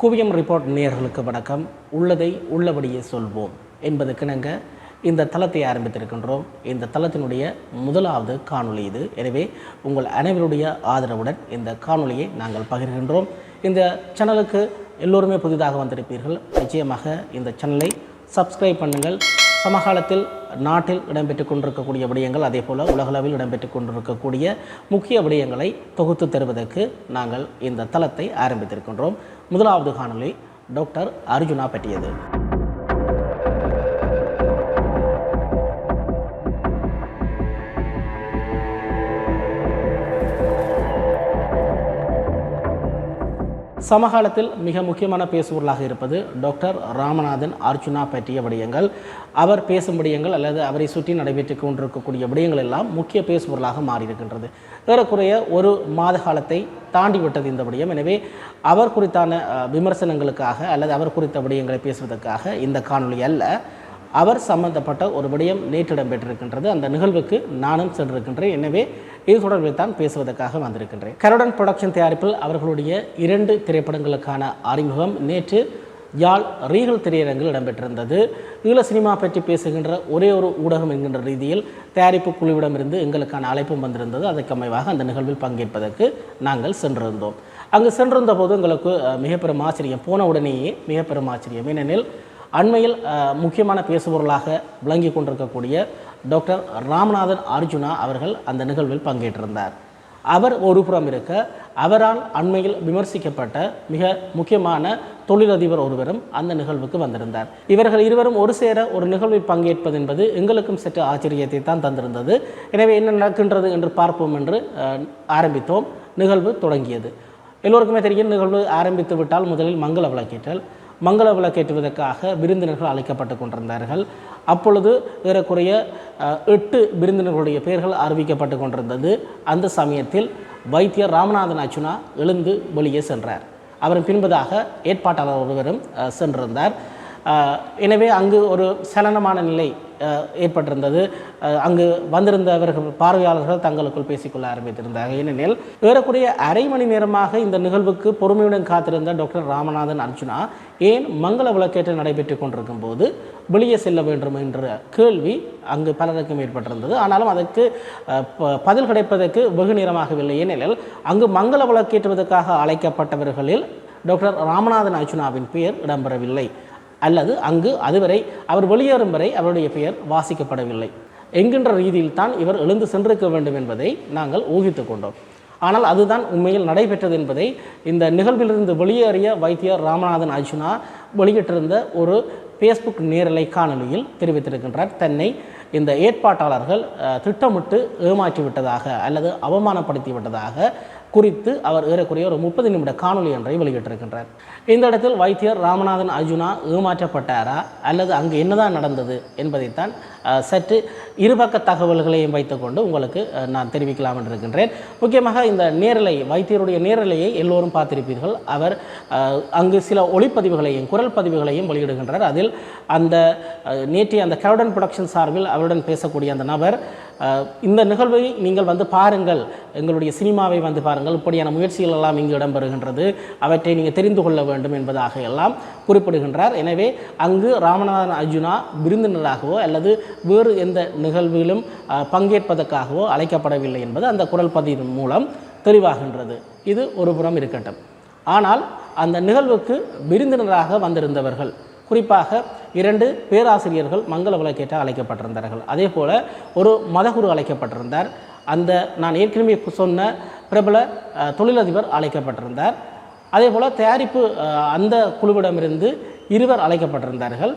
குவியம் ரிப்போர்ட் நேயர்களுக்கு வணக்கம். உள்ளதை உள்ளபடியே சொல்வோம் என்பதுக்கிணங்க இந்த தளத்தை ஆரம்பித்திருக்கின்றோம். இந்த தளத்தினுடைய முதலாவது காணொளி இது. எனவே உங்கள் அனைவருடைய ஆதரவுடன் இந்த காணொளியை நாங்கள் பகிர்கின்றோம். இந்த சேனலுக்கு எல்லோருமே புதிதாக வந்திருப்பீர்கள். நிச்சயமாக இந்த சேனலை சப்ஸ்கிரைப் பண்ணுங்கள். சமகாலத்தில் நாட்டில் இடம்பெற்றுக் கொண்டிருக்கக்கூடிய விடயங்கள் அதே போல் உலகளவில் இடம்பெற்றுக் கொண்டிருக்கக்கூடிய முக்கிய விடயங்களை தொகுத்து தருவதற்கு நாங்கள் இந்த தளத்தை ஆரம்பித்திருக்கின்றோம். முதலாவது காணொலி டாக்டர் அர்ஜுனா பற்றியது. சமகாலத்தில் மிக முக்கியமான பேசுபொருளாக இருப்பது டாக்டர் ராமநாதன் அர்ஜுனா பற்றிய விடயங்கள். அவர் பேசும் விடயங்கள் அல்லது அவரை சுற்றி நடைபெற்றுக் கொண்டிருக்கக்கூடிய விடயங்கள் எல்லாம் முக்கிய பேசுபொருளாக மாறியிருக்கின்றது. ஏறக்குறைய ஒரு மாத காலத்தை தாண்டி விட்டது இந்த விடயம். எனவே அவர் குறித்தான விமர்சனங்களுக்காக அல்லது அவர் குறித்த விடயங்களை பேசுவதற்காக இந்த காணொளி அல்ல. அவர் சம்பந்தப்பட்ட ஒரு விடயம் நேற்று இடம்பெற்றிருக்கின்றது. அந்த நிகழ்வுக்கு நானும் சென்றிருக்கின்றேன். எனவே இது தொடர்பில் தான் பேசுவதற்காக வந்திருக்கின்றேன். கரோடன் புரொடக்ஷன் தயாரிப்பில் அவர்களுடைய இரண்டு திரைப்படங்களுக்கான அறிமுகம் நேற்று யாழ் ரீகல் திரையரங்கில் இடம்பெற்றிருந்தது. ஈழ சினிமா பற்றி பேசுகின்ற ஒரே ஒரு ஊடகம் என்கின்ற ரீதியில் தயாரிப்பு குழுவிடமிருந்து எங்களுக்கான அழைப்பும் வந்திருந்தது. அதற்கு அமைவாக அந்த நிகழ்வில் பங்கேற்பதற்கு நாங்கள் சென்றிருந்தோம். அங்கு சென்றிருந்த போது எங்களுக்கு மிகப்பெரும் ஆச்சரியம். போன உடனேயே மிகப்பெரும் ஆச்சரியம். ஏனெனில் அண்மையில் முக்கியமான பேசுபொருளாக விளங்கி கொண்டிருக்கக்கூடிய டாக்டர் ராமநாதன் அர்ஜுனா அவர்கள் அந்த நிகழ்வில் பங்கேற்றிருந்தார். அவர் ஒரு புறம் இருக்க அவரால் அண்மையில் விமர்சிக்கப்பட்ட மிக முக்கியமான தொழிலதிபர் ஒருவரும் அந்த நிகழ்வுக்கு வந்திருந்தார். இவர்கள் இருவரும் ஒரு சேர ஒரு நிகழ்வில் பங்கேற்பது என்பது எங்களுக்கும் சற்று ஆச்சரியத்தை தான் தந்திருந்தது. எனவே என்ன நடக்கின்றது என்று பார்ப்போம் என்று ஆரம்பித்தோம். நிகழ்வு தொடங்கியது. எல்லோருக்குமே தெரியும் நிகழ்வு ஆரம்பித்து விட்டால் முதலில் மங்கள விளக்கேற்றல். மங்கள விளக்கேற்றுவதற்காக விருந்தினர்கள் அழைக்கப்பட்டு கொண்டிருந்தார்கள். அப்பொழுது ஏறக்குறைய எட்டு விருந்தினர்களுடைய பெயர்கள் அறிவிக்கப்பட்டு கொண்டிருந்தது. அந்த சமயத்தில் வைத்தியர் ராமநாதன் அச்சுனா எழுந்து வெளியே சென்றார். அவரின் பின்பதாக ஏற்பாட்டாளர் ஒருவரும் சென்றிருந்தார். எனவே அங்கு ஒரு சலனமான நிலை ஏற்பட்டிருந்தது. அங்கு வந்திருந்தவர்கள் பார்வையாளர்கள் தங்களுக்குள் பேசிக்கொள்ள ஆரம்பித்திருந்தார்கள் ஏனெனில் ஏறக்குறைய அரை மணி நேரமாக இந்த நிகழ்வுக்கு பொறுமையுடன் காத்திருந்த டாக்டர் ராமநாதன் அர்ஜுனா ஏன் மங்கள விளக்கேற்று நடைபெற்றுக் கொண்டிருக்கும் போது வெளியே செல்ல வேண்டும் என்ற கேள்வி அங்கு பலருக்கும் ஏற்பட்டிருந்தது. ஆனாலும் அதற்கு ப- பதில் கிடைப்பதற்கு வெகு நேரமாகவில்லை. ஏனெனில் அங்கு மங்கள விளக்கேற்றுவதற்காக அழைக்கப்பட்டவர்களில் டாக்டர் ராமநாதன் அர்ஜுனாவின் பெயர் இடம்பெறவில்லை. அல்லது அங்கு அதுவரை அவர் வெளியேறும் வரை அவருடைய பெயர் வாசிக்கப்படவில்லை. என்கின்ற ரீதியில் தான் இவர் எழுந்து சென்றிருக்க வேண்டும் என்பதை நாங்கள் ஊகித்து கொண்டோம். ஆனால் அதுதான் உண்மையில் நடைபெற்றது என்பதை இந்த நிகழ்விலிருந்து வெளியேறிய வைத்தியர் ராமநாதன் அர்ஜுனா வெளியிட்டிருந்த ஒரு ஃபேஸ்புக் நேரலை காணொலியில் தெரிவித்திருக்கின்றார். தன்னை இந்த ஏற்பாட்டாளர்கள் திட்டமிட்டு ஏமாற்றி விட்டதாக அல்லது அவமானப்படுத்தி விட்டதாக குறித்து அவர் ஏறக்குறைய ஒரு முப்பது நிமிட காணொளி ஒன்றை வெளியிட்டிருக்கின்றார். இந்த இடத்தில் வைத்தியர் ராமநாதன் அர்ஜுனா ஏமாற்றப்பட்டாரா? அல்லது அங்கு என்னதான் நடந்தது என்பதைத்தான் சற்று இருபக்க தகவல்களையும் வைத்துக்கொண்டு உங்களுக்கு நான் தெரிவிக்கலாம் என்று இருக்கின்றேன் முக்கியமாக இந்த நேரலை வைத்தியருடைய நேரலையை எல்லோரும் பார்த்திருப்பீர்கள். அவர் அங்கு சில ஒளிப்பதிவுகளையும் குரல் பதிவுகளையும் வெளியிடுகின்றார். அதில் அந்த நேற்றைய அந்த கருடன் ப்ரொடக்ஷன் சார்பில் அவருடன் பேசக்கூடிய அந்த நபர் இந்த நிகழ்வை நீங்கள் வந்து பாருங்கள். எங்களுடைய சினிமாவை வந்து பாருங்கள். இப்படியான முயற்சிகள் எல்லாம் இங்கு இடம்பெறுகின்றது. அவற்றை நீங்கள் தெரிந்து கொள்ள வேண்டும் என்பதாக எல்லாம் குறிப்பிடுகின்றார். எனவே அங்கு ராமநாதன் அர்ஜுனா விருந்தினராகவோ அல்லது வேறு எந்த நிகழ்விலும் பங்கேற்பதற்காகவோ அழைக்கப்படவில்லை என்பது அந்த குரல் பதிவின் மூலம் தெளிவாகின்றது. இது ஒரு புறம் இருக்கட்டும். ஆனால் அந்த நிகழ்வுக்கு விருந்தினராக வந்திருந்தவர்கள் குறிப்பாக இரண்டு பேராசிரியர்கள் மங்கள விளக்கேற்ற அழைக்கப்பட்டிருந்தார்கள். அதே போல் ஒரு மதகுரு அழைக்கப்பட்டிருந்தார். அந்த நான் ஏற்கனவே சொன்ன பிரபல தொழிலதிபர் அழைக்கப்பட்டிருந்தார். அதே போல் தயாரிப்பு அந்த குழுவிடமிருந்து இருவர் அழைக்கப்பட்டிருந்தார்கள்.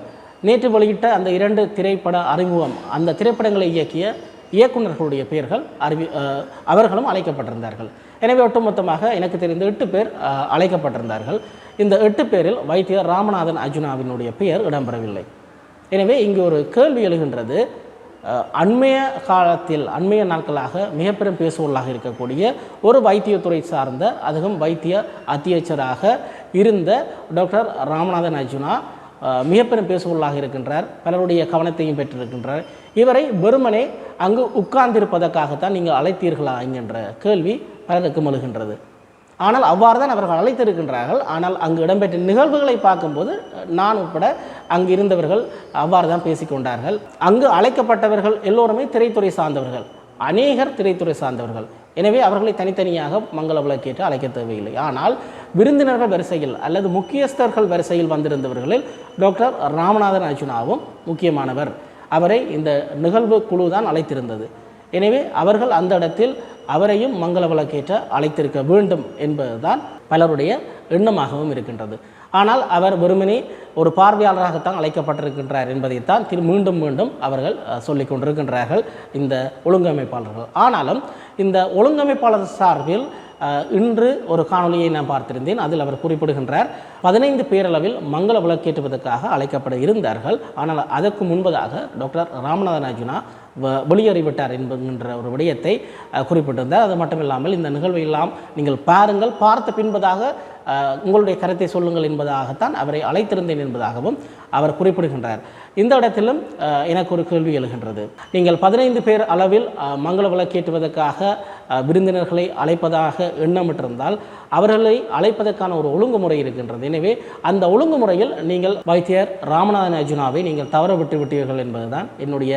நேற்று வெளியிட்ட அந்த இரண்டு திரைப்பட அறிமுகம் அந்த திரைப்படங்களை இயக்கிய இயக்குனர்களுடைய பெயர்கள் அறிவி அவர்களும் அழைக்கப்பட்டிருந்தார்கள். எனவே ஒட்டுமொத்தமாக எனக்கு தெரிந்த எட்டு பேர் அழைக்கப்பட்டிருந்தார்கள். இந்த எட்டு பேரில் வைத்தியர் ராமநாதன் அர்ஜுனாவினுடைய பெயர் இடம்பெறவில்லை. எனவே இங்கு ஒரு கேள்வி எழுகின்றது. அண்மைய காலத்தில் அண்மைய நாட்களாக மிகப்பெரும் பெரும் பேசுபொருளாக இருக்கக்கூடிய ஒரு வைத்தியத்துறை சார்ந்த அதுவும் வைத்திய அத்தியட்சராக இருந்த டாக்டர் ராமநாதன் அர்ஜுனா மிகப்பெரும் பேசுபொருளாக இருக்கின்றார். பலருடைய கவனத்தையும் பெற்றிருக்கின்றார். இவரை வெறுமனே அங்கு உட்கார்ந்திருப்பதற்காகத்தான் நீங்கள் அழைத்தீர்களா என்கின்ற கேள்வி பலருக்கும் எழுகின்றது. ஆனால் அவ்வாறு தான் அவர்கள் அழைத்திருக்கின்றார்கள். ஆனால் அங்கு இடம்பெற்ற நிகழ்வுகளை பார்க்கும்போது நான் உட்பட அங்கு இருந்தவர்கள் அவ்வாறு தான் பேசிக்கொண்டார்கள் அங்கு அழைக்கப்பட்டவர்கள் எல்லோருமே திரைத்துறை சார்ந்தவர்கள். அநேகர் திரைத்துறை சார்ந்தவர்கள். எனவே அவர்களை தனித்தனியாக மங்கள விளக்கேற்று அழைக்க தேவையில்லை. ஆனால் விருந்தினர்கள் வரிசையில் அல்லது முக்கியஸ்தர்கள் வரிசையில் வந்திருந்தவர்களில் டாக்டர் ராமநாதன் அர்ஜுனாவும் முக்கியமானவர். அவரை இந்த நிகழ்வு குழு தான் அழைத்திருந்தது. எனவே அவர்கள் அந்த இடத்தில் அவரையும் மங்கள விளக்கேற்ற அழைத்திருக்க வேண்டும் என்பதுதான் பலருடைய எண்ணமாகவும் இருக்கின்றது. ஆனால் அவர் வெறுமனே ஒரு பார்வையாளராகத்தான் அழைக்கப்பட்டிருக்கின்றார் என்பதைத்தான் திரு மீண்டும் மீண்டும் அவர்கள் சொல்லிக் கொண்டிருக்கின்றார்கள் இந்த ஒழுங்கமைப்பாளர்கள். ஆனாலும் இந்த ஒழுங்கமைப்பாளர் சார்பில் இன்று ஒரு காணொலியை நான் பார்த்திருந்தேன். அதில் அவர் குறிப்பிடுகின்றார் பதினைந்து பேரளவில் மங்கள விளக்கேற்றுவதற்காக அழைக்கப்பட இருந்தார்கள். ஆனால் அதற்கு முன்பதாக டாக்டர் ராமநாதன் அர்ஜுனா வெளியேறிவிட்டார் என்கின்ற ஒரு விடயத்தை குறிப்பிட்டிருந்தார். அது மட்டும் இல்லாமல் இந்த நிகழ்வை எல்லாம் நீங்கள் பாருங்கள். பார்த்த பின்பதாக உங்களுடைய கருத்தை சொல்லுங்கள் என்பதாகத்தான் அவரை அழைத்திருந்தேன் என்பதாகவும் அவர் குறிப்பிடுகின்றார். இந்த இடத்திலும் எனக்கு ஒரு கேள்வி எழுகின்றது. நீங்கள் பதினைந்து பேர் அளவில் மங்கள விளக்கேற்றுவதற்காக விருந்தினர்களை அழைப்பதாக எண்ணமிட்டிருந்தால் அவர்களை அழைப்பதற்கான ஒரு ஒழுங்குமுறை இருக்கின்றது. எனவே அந்த ஒழுங்குமுறையில் நீங்கள் வைத்தியர் ராமநாதன் அர்ஜுனாவை நீங்கள் தவற விட்டு விட்டீர்கள் என்பதுதான் என்னுடைய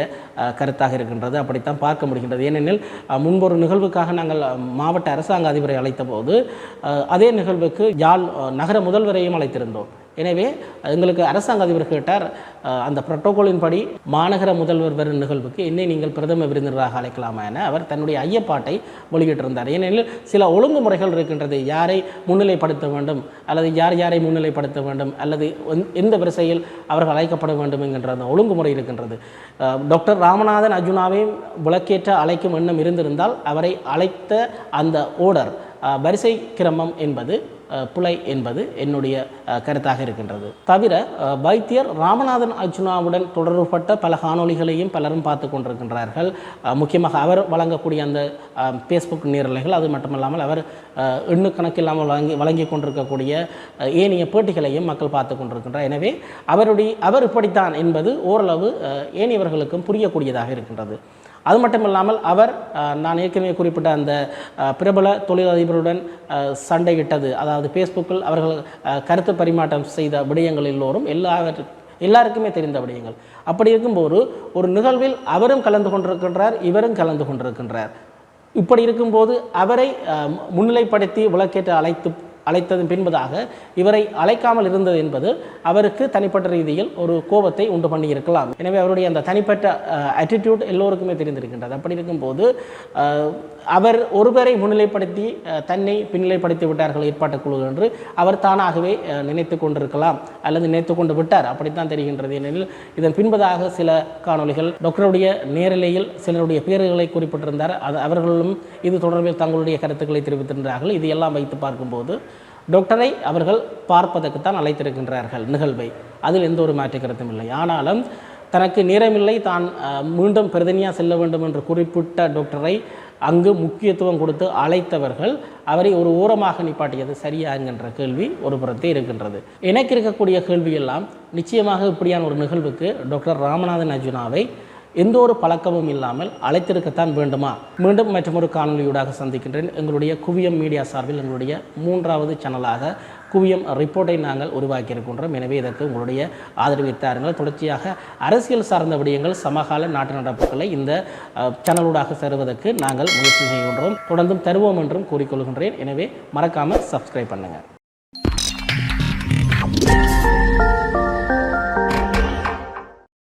கருத்தாக இருக்கின்றது. அப்படித்தான் பார்க்க முடிகின்றது. ஏனெனில் முன்பொரு நிகழ்வுக்காக நாங்கள் மாவட்ட அரசாங்க அதிபரை அழைத்த போது அதே நிகழ்வுக்கு யாழ் நகர முதல்வரையும் அழைத்திருந்தோம். எனவே எங்களுக்கு அரசாங்க அதிபர் கேட்டார் அந்த புரோட்டோகாலின் படி மாநகர முதல்வர் வரும் நிகழ்வுக்கு என்னை நீங்கள் பிரதம விருந்தினராக அழைக்கலாமா என அவர் தன்னுடைய ஐயப்பாட்டை வெளியிட்டிருந்தார். ஏனெனில் சில ஒழுங்குமுறைகள் இருக்கின்றது. யாரை முன்னிலைப்படுத்த வேண்டும் அல்லது யார் யாரை முன்னிலைப்படுத்த வேண்டும் அல்லது எந்த- வரிசையில் அவர்கள் அழைக்கப்பட வேண்டும் என்கின்ற அந்த ஒழுங்குமுறை இருக்கின்றது. டாக்டர் ராமநாதன் அர்ஜுனாவையும் விளக்கேற்ற அழைக்கும் எண்ணம் இருந்திருந்தால் அவரை அழைத்த அந்த ஓடர் வரிசை கிரமம் என்பது பிழை என்பது என்னுடைய கருத்தாக இருக்கின்றது. தவிர வைத்தியர் ராமநாதன் அர்ஜுனாவுடன் தொடர்புபட்ட பல காணொளிகளையும் பலரும் பார்த்து கொண்டிருக்கின்றார்கள். முக்கியமாக அவர் வழங்கக்கூடிய அந்த ஃபேஸ்புக் நேரலைகள் அது மட்டுமல்லாமல் அவர் எண்ணுக்கணக்கில்லாமல் வழங்கி வழங்கி கொண்டிருக்கக்கூடிய ஏனைய பேட்டிகளையும் மக்கள் பார்த்து கொண்டிருக்கின்றார். எனவே அவருடைய அவர் இப்படித்தான் என்பது ஓரளவு அஹ், ஏனையவர்களுக்கும் புரியக்கூடியதாக இருக்கின்றது. அது மட்டும் இல்லாமல் அவர் நான் ஏற்கனவே குறிப்பிட்ட அந்த பிரபல தொழிலதிபருடன் சண்டையிட்டது அதாவது ஃபேஸ்புக்கில் அவர்கள் கருத்து பரிமாற்றம் செய்த விடயங்கள் எல்லோரும் எல்லாவற்று எல்லாருக்குமே தெரிந்த விடயங்கள். அப்படி இருக்கும்போது ஒரு நிகழ்வில் அவரும் கலந்து கொண்டிருக்கின்றார் இவரும் கலந்து கொண்டிருக்கின்றார். இப்படி இருக்கும்போது அவரை முன்னிலைப்படுத்தி விளக்கேற்ற அழைத்து அழைத்ததன் பின்பதாக இவரை அழைக்காமல் இருந்தது என்பது அவருக்கு தனிப்பட்ட ரீதியில் ஒரு கோபத்தை உண்டு பண்ணியிருக்கலாம். எனவே அவருடைய அந்த தனிப்பட்ட ஆட்டிடியூட் எல்லோருக்குமே தெரிந்திருக்கின்றது. அப்படி இருக்கும்போது அவர் ஒருவரை முன்னிலைப்படுத்தி தன்னை பின்னிலைப்படுத்தி விட்டார்கள் ஏற்பாட்டு குழு என்று அவர் தானாகவே நினைத்து கொண்டிருக்கலாம் அல்லது நினைத்து கொண்டு விட்டார். அப்படித்தான் தெரிகின்றது. ஏனெனில் இதன் பின்பதாக சில காணொளிகள் டாக்டருடைய நேரலையில் சிலருடைய பேர்களை குறிப்பிட்டிருந்தார். அது அவர்களும் இது தொடர்பில் தங்களுடைய கருத்துக்களை தெரிவித்திருந்தார்கள். இது எல்லாம் வைத்து பார்க்கும்போது டாக்டரை அவர்கள் பார்ப்பதற்குத்தான் அழைத்திருக்கின்றார்கள் நிகழ்வை. அதில் எந்த ஒரு மாற்று கருத்தும் இல்லை. ஆனாலும் தனக்கு நேரமில்லை தான் மீண்டும் பிரதனியாக செல்ல வேண்டும் என்று குறிப்பிட்ட டாக்டரை அங்கு முக்கியத்துவம் கொடுத்து அழைத்தவர்கள் அவரை ஒரு ஓரமாக நிப்பாட்டியது சரியா என்கின்ற கேள்வி ஒரு புறத்தே இருக்கின்றது. எனக்கு இருக்கக்கூடிய கேள்வியெல்லாம் நிச்சயமாக இப்படியான ஒரு நிகழ்வுக்கு டாக்டர் ராமநாதன் அர்ஜுனாவை எந்த ஒரு பழக்கமும் இல்லாமல் அழைத்திருக்கத்தான் வேண்டுமா? மீண்டும் மற்றொரு காணொலியூடாக சந்திக்கின்றேன். எங்களுடைய குவியம் மீடியா சார்பில் எங்களுடைய மூன்றாவது சேனலாக குவியம் ரிப்போர்ட்டை நாங்கள் உருவாக்கியிருக்கின்றோம். எனவே இதற்கு உங்களுடைய ஆதரவை தாருங்கள் தொடர்ச்சியாக அரசியல் சார்ந்த விடயங்கள் சமகால நாட்டு நடப்புகளை இந்த சேனலூடாக தருவதற்கு நாங்கள் முயற்சி செய்கின்றோம். தொடர்ந்தும் தருவோம் என்றும் கூறிக்கொள்கின்றேன். எனவே மறக்காமல் சப்ஸ்கிரைப் பண்ணுங்கள்.